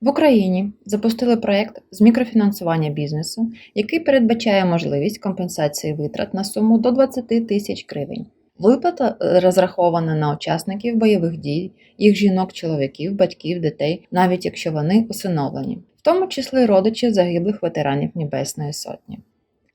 В Україні запустили проєкт з мікрофінансування бізнесу, який передбачає можливість компенсації витрат на суму до 20 тисяч гривень. Виплата е, розрахована на учасників бойових дій, їх жінок, чоловіків, батьків, дітей, навіть якщо вони усиновлені, в тому числі родичів загиблих ветеранів Небесної Сотні.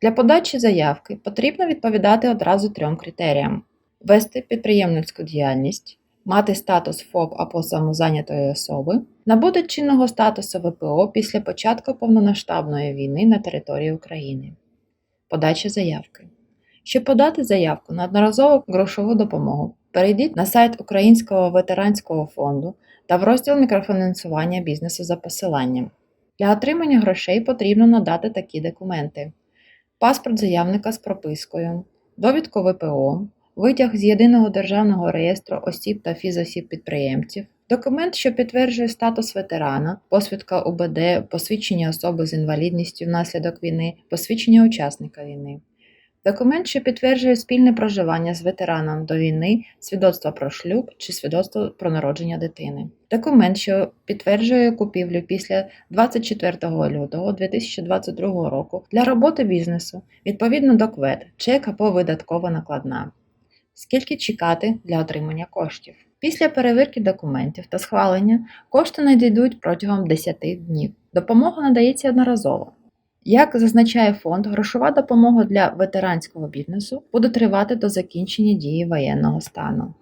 Для подачі заявки потрібно відповідати одразу трьом критеріям: вести підприємницьку діяльність, мати статус ФОП або самозайнятої особи, набути чинного статусу ВПО після початку повномасштабної війни на території України. Подача заявки. Щоб подати заявку на одноразову грошову допомогу, перейдіть на сайт Українського ветеранського фонду та в розділ мікрофінансування бізнесу за посиланням. Для отримання грошей потрібно надати такі документи: паспорт заявника з пропискою, довідку ВПО, витяг з єдиного державного реєстру осіб та фізосіб підприємців, документ, що підтверджує статус ветерана, посвідка УБД, посвідчення особи з інвалідністю внаслідок війни, посвідчення учасника війни. Документ, що підтверджує спільне проживання з ветераном до війни, свідоцтво про шлюб чи свідоцтво про народження дитини. Документ, що підтверджує купівлю після 24 лютого 2022 року для роботи бізнесу відповідно до КВЕД, чек або видаткова накладна. Скільки чекати для отримання коштів? Після перевірки документів та схвалення кошти надійдуть протягом 10 днів. Допомога надається одноразово. Як зазначає фонд, грошова допомога для ветеранського бізнесу буде тривати до закінчення дії воєнного стану.